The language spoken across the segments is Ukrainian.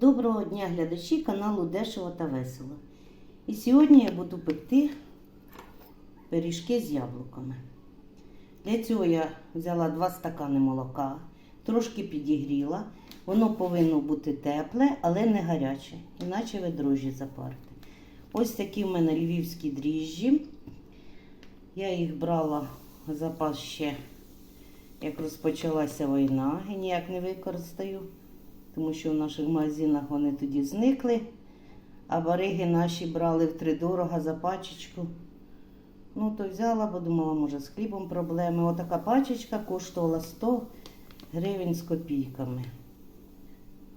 Доброго дня глядачі каналу Дешево та Весело. І сьогодні я буду пекти пиріжки з яблуками. Для цього я взяла 2 стакани молока, трошки підігріла. Воно повинно бути тепле, але не гаряче, іначе ви дрожжі запарите. Ось такі в мене львівські дріжджі. Я їх брала запас ще, як розпочалася війна, і ніяк не використаю тому що в наших магазинах вони тоді зникли, а бариги наші брали втридорога за пачечку. Ну, то взяла, бо думала, може, з хлібом проблеми. Отака пачечка коштувала 100 гривень з копійками.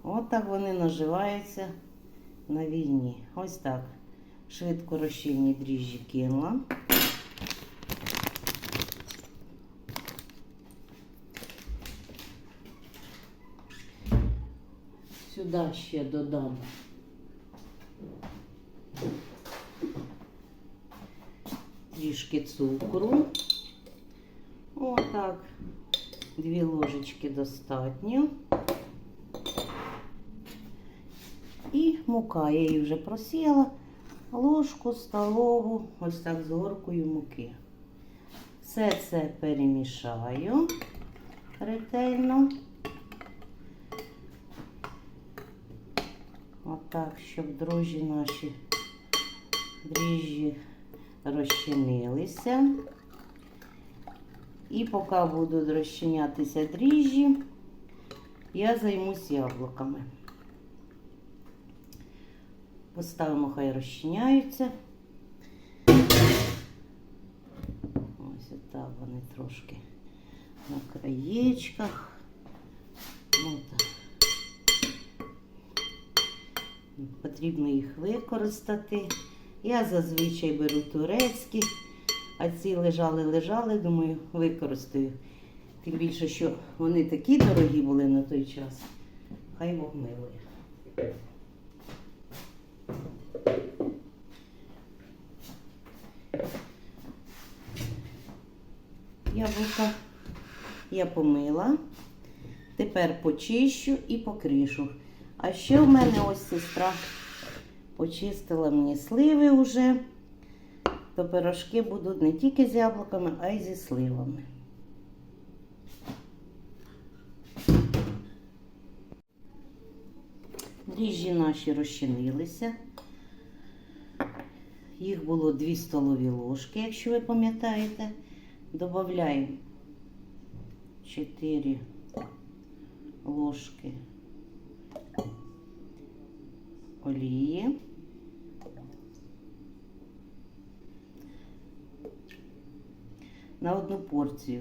От так вони наживаються на війні. Ось так. Швидко розчинні дріжджі кинула. Сюди ще додам. Трішки цукру. Отак. Дві ложечки достатньо. І мука. Я її вже просіяла. Ложку столову, ось так з горкою муки. Все це перемішаю ретельно. Отак, щоб дрожжі наші дріжджі розчинилися. І поки будуть розчинятися дріжджі, я займусь яблуками. Поставимо, хай розчиняються. Ось так вони трошки на краєчках. Ну, так. Потрібно їх використати. Я зазвичай беру турецькі, а ці лежали-лежали, думаю, використаю. Тим більше, що вони такі дорогі були на той час. Хай Бог милує. Яблука я помила. Тепер почищу і покришу. А ще в мене ось сестра почистила мені сливи вже. То пирожки будуть не тільки з яблуками, а й зі сливами. Дріжджі наші розчинилися. Їх було 2 столові ложки, якщо ви пам'ятаєте. Додаємо 4 ложки олії. На одну порцію.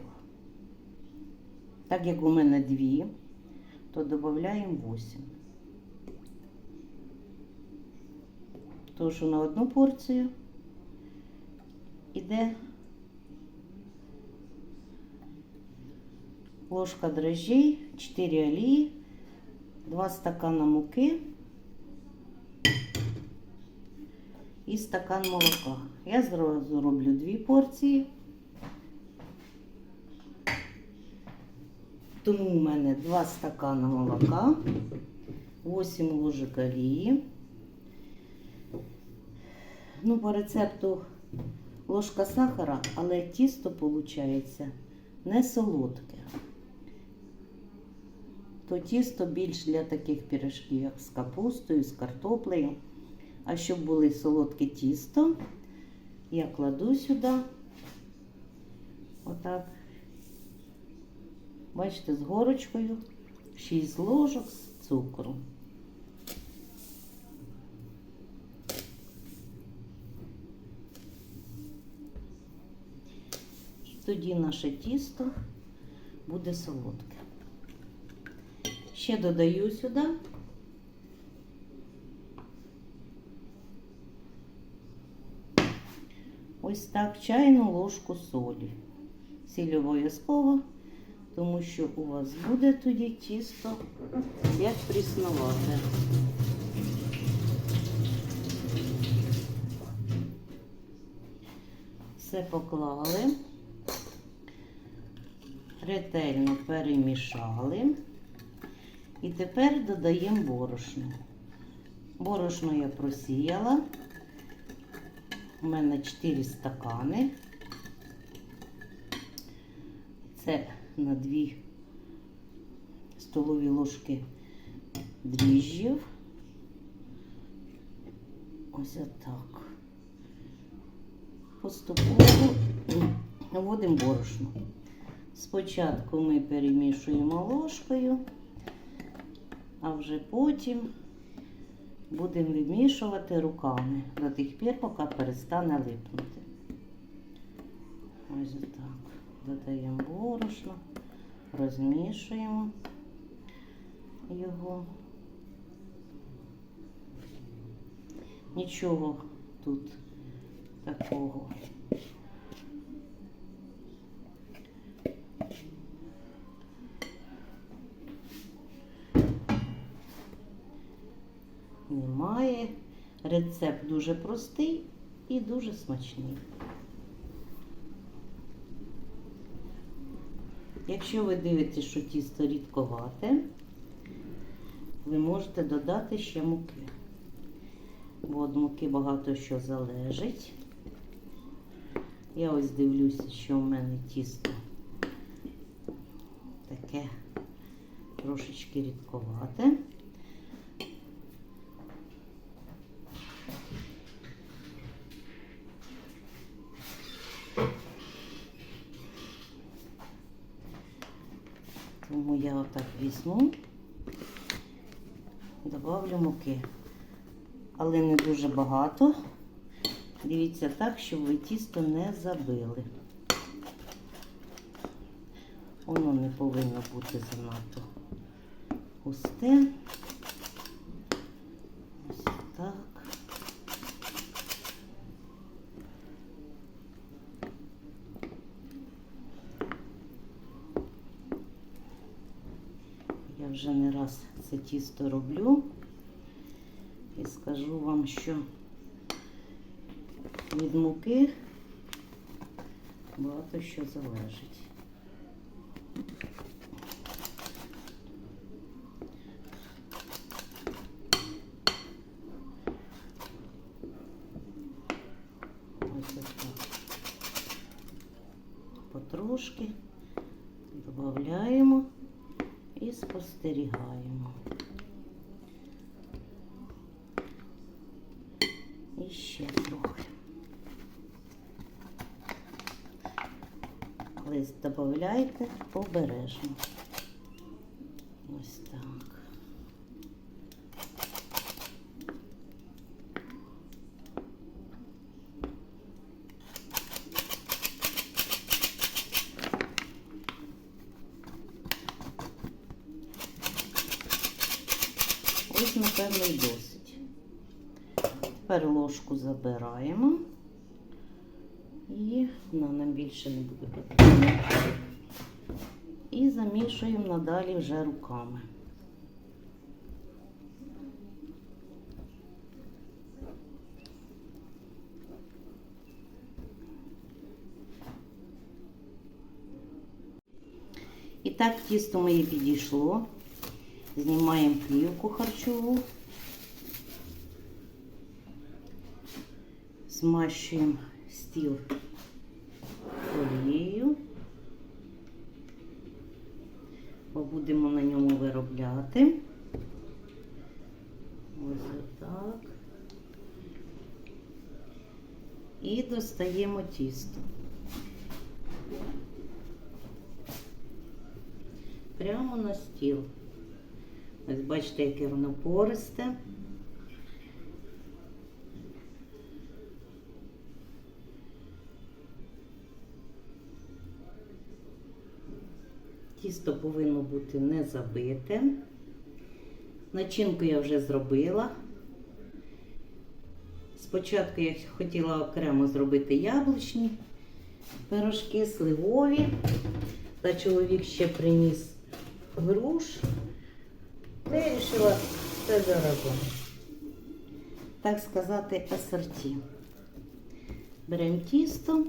Так як у мене дві, то додаємо 8. Тому що на одну порцію іде ложка дрожжей, 4 олії, 2 стакана муки і стакан молока. Я зразу роблю дві порції. Тому у мене 2 стакана молока, 8 ложок олії. Ну, по рецепту ложка сахара, але тісто виходить не солодке. То тісто більш для таких пиріжків, як з капустою, з картоплею. А щоб були солодке тісто, я кладу сюди, отак, бачите, з горочкою, 6 ложок з цукру. Тоді наше тісто буде солодке. Ще додаю сюди. Ось так чайну ложку солі. Сіль обов'язково, тому що у вас буде тоді тісто як пріснувати. Все поклали, ретельно перемішали. І тепер додаємо борошно. Борошно я просіяла. У мене 4 стакани. Це на 2 столові ложки дріжджів. Ось отак. Поступово вводимо борошно. Спочатку ми перемішуємо ложкою, а вже потім будемо вимішувати руками до тих пір, поки перестане липнути. Ось так. Додаємо борошно, розмішуємо його. Нічого тут такого. Немає. Рецепт дуже простий і дуже смачний. Якщо ви дивитесь, що тісто рідковате, ви можете додати ще муки. Бо від муки багато що залежить. Я ось дивлюся, що в мене тісто таке трошечки рідковате. Тому я отак візьму, добавлю муки. Але не дуже багато. Дивіться так, щоб ви тісто не забили. Воно не повинно бути занадто густе. Ось так. Я вже не раз це тісто роблю. І скажу вам, що від муки багато що залежить. Ось так. Потрошки додаємо і спостерігаємо. І ще трохи. Лист додайте обережно. Ось так. Ось, напевно, і досить. Тепер ложку забираємо. І вона нам більше не буде потрібна. І замішуємо надалі вже руками. І так тісто моє підійшло. Знімаємо плівку харчову. Змащуємо стіл олією. Бо будемо на ньому виробляти. Ось так. І достаємо тісто. Прямо на стіл. Ось бачите, яке воно пористе. Тісто повинно бути не забите. Начинку я вже зробила. Спочатку я хотіла окремо зробити яблучні пирожки, сливові. Та чоловік ще приніс груш. Вирішила все заразом. Так сказати, асорті. Беремо тісто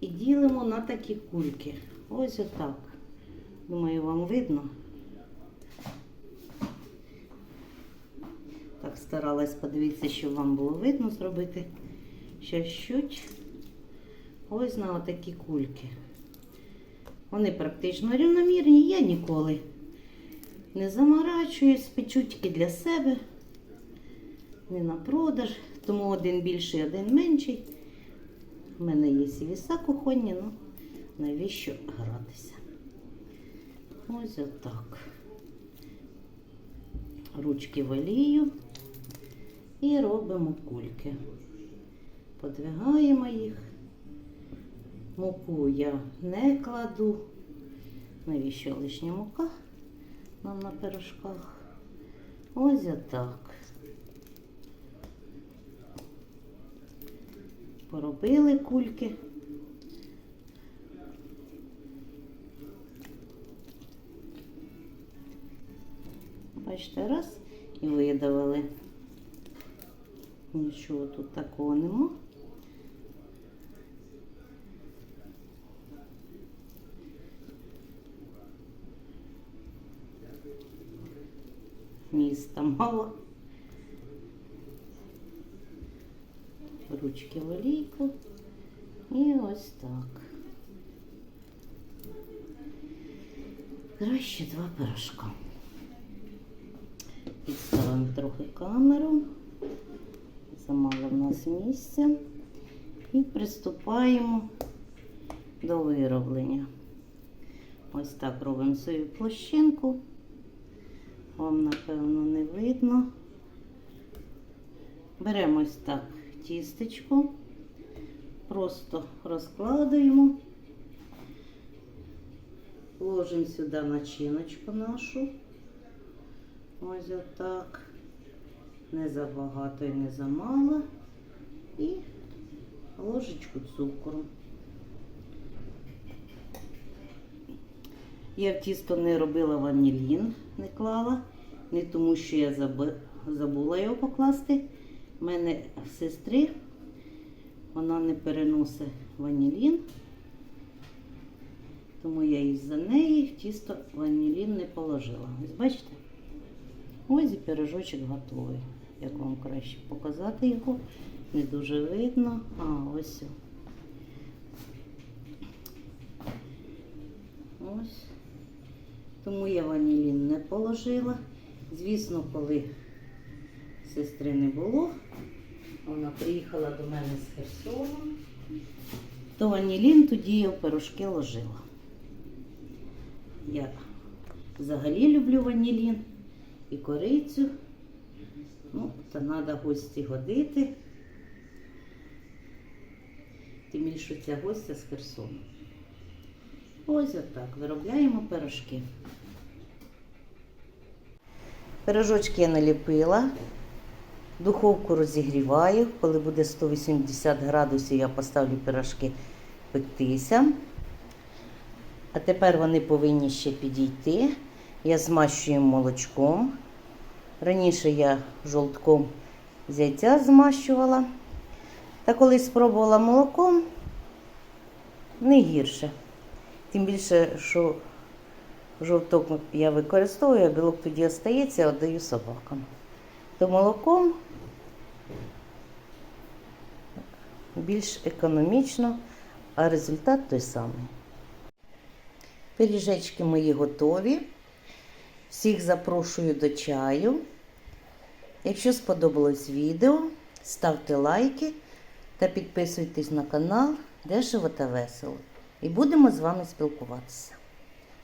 і ділимо на такі кульки. Ось отак. Думаю, вам видно. так старалась подивитися, щоб вам було видно зробити ще щуть. Ось на отакі кульки. Вони практично рівномірні, я ніколи не заморачуюсь, печу тільки для себе, не на продаж, тому один більший, один менший. У мене є і віса кухонні, ну навіщо гратися? Ось отак. Ручки в олію і робимо кульки. Подвигаємо їх. Муку я не кладу. Навіщо лишня мука нам на пирожках? Ось отак. Поробили кульки. Бачите, раз і видавили. Нічого тут такого нема. Міста мало. Ручки в олійку. І ось так. Краще два пирожка. Підставимо трохи камеру. Замало в нас місця. І приступаємо до вироблення. Ось так робимо свою площинку. Вам, напевно, не видно. Беремо ось так тістечко, просто розкладаємо, ложимо сюди начиночку нашу. Ось отак. Не забагато і не замало. І ложечку цукру. Я в тісто не робила ванілін, не клала, не тому що я забула його покласти. У мене сестри вона не переносить ванілін, тому я із-за неї в тісто ванілін не положила. Ось бачите? Ось і пирожочок готовий. Як вам краще показати його, не дуже видно. А, ось. Ось. Тому я ванілін не положила. Звісно, коли сестри не було, вона приїхала до мене з Херсону, то ванілін тоді я в пирожки ложила. Я взагалі люблю ванілін і корицю. Ну, то треба гості годити. Тим більше ця гостя з Херсону. Ось отак виробляємо пирожки. Пирожочки я наліпила, духовку розігріваю. Коли буде 180 градусів, я поставлю пирожки пектися. А тепер вони повинні ще підійти. Я змащую молочком. Раніше я жовтком з яйця змащувала. Та коли спробувала молоком, не гірше. Тим більше, що жовток я використовую, а білок тоді остається, віддаю собакам. То молоком більш економічно, а результат той самий. Пиріжечки мої готові. Всіх запрошую до чаю. Якщо сподобалось відео, ставте лайки та підписуйтесь на канал Дешево та весело. І будемо з вами спілкуватися.